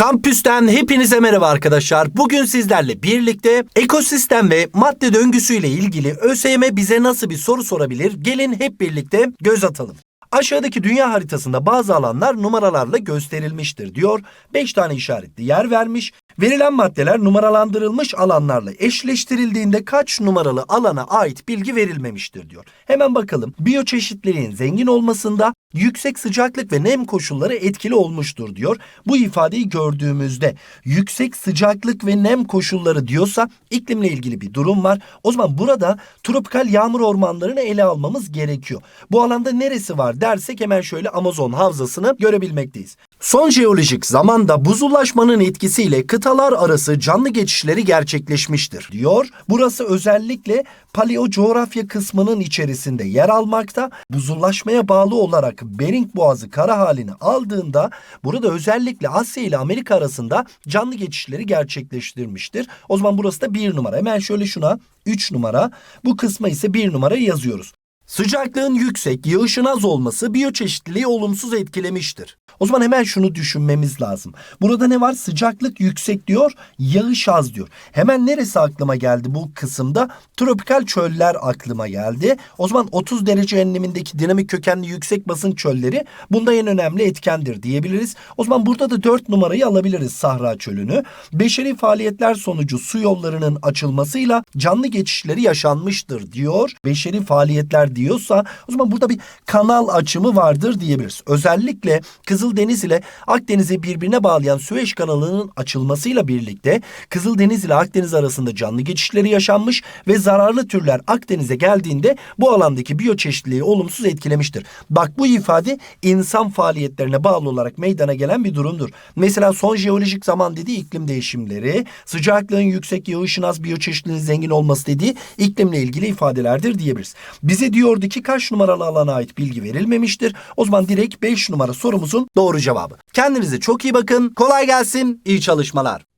Kampüsten hepinize merhaba arkadaşlar. Bugün sizlerle birlikte ekosistem ve madde döngüsüyle ilgili ÖSYM bize nasıl bir soru sorabilir? Gelin hep birlikte göz atalım. Aşağıdaki dünya haritasında bazı alanlar numaralarla gösterilmiştir diyor. 5 tane işaretli yer vermiş. Verilen maddeler numaralandırılmış alanlarla eşleştirildiğinde kaç numaralı alana ait bilgi verilmemiştir diyor. Hemen bakalım. Biyoçeşitliliğin zengin olmasında yüksek sıcaklık ve nem koşulları etkili olmuştur diyor. Bu ifadeyi gördüğümüzde yüksek sıcaklık ve nem koşulları diyorsa iklimle ilgili bir durum var. O zaman burada tropikal yağmur ormanlarını ele almamız gerekiyor. Bu alanda neresi var dersek hemen şöyle Amazon havzasını görebilmekteyiz. Son jeolojik zamanda buzullaşmanın etkisiyle kıtalar arası canlı geçişleri gerçekleşmiştir diyor. Burası özellikle paleo coğrafya kısmının içerisinde yer almakta. Buzullaşmaya bağlı olarak Bering Boğazı kara halini aldığında burada özellikle Asya ile Amerika arasında canlı geçişleri gerçekleştirmiştir. O zaman burası da bir numara. Hemen şöyle şuna 3 numara. Bu kısma ise bir numara yazıyoruz. Sıcaklığın yüksek, yağışın az olması biyoçeşitliliği olumsuz etkilemiştir. O zaman hemen şunu düşünmemiz lazım. Burada ne var? Sıcaklık yüksek diyor, yağış az diyor. Hemen neresi aklıma geldi bu kısımda? Tropikal çöller aklıma geldi. O zaman 30 derece enlemindeki dinamik kökenli yüksek basınç çölleri bunda en önemli etkendir diyebiliriz. O zaman burada da 4 numarayı alabiliriz Sahra Çölü'nü. Beşeri faaliyetler sonucu su yollarının açılmasıyla canlı geçişleri yaşanmıştır diyor. Beşeri faaliyetler diyorsa o zaman burada bir kanal açımı vardır diyebiliriz. Özellikle Kızıldeniz ile Akdeniz'i birbirine bağlayan Süveyş kanalının açılmasıyla birlikte Kızıldeniz ile Akdeniz arasında canlı geçişleri yaşanmış ve zararlı türler Akdeniz'e geldiğinde bu alandaki biyoçeşitliliği olumsuz etkilemiştir. Bak bu ifade insan faaliyetlerine bağlı olarak meydana gelen bir durumdur. Mesela son jeolojik zaman dediği iklim değişimleri, sıcaklığın yüksek, yağışın az, biyoçeşitliliğin zengin olması dediği iklimle ilgili ifadelerdir diyebiliriz. Bize diyordu ki kaç numaralı alana ait bilgi verilmemiştir. O zaman direkt 5 numara sorumuzun doğru cevabı. Kendinize çok iyi bakın. Kolay gelsin. İyi çalışmalar.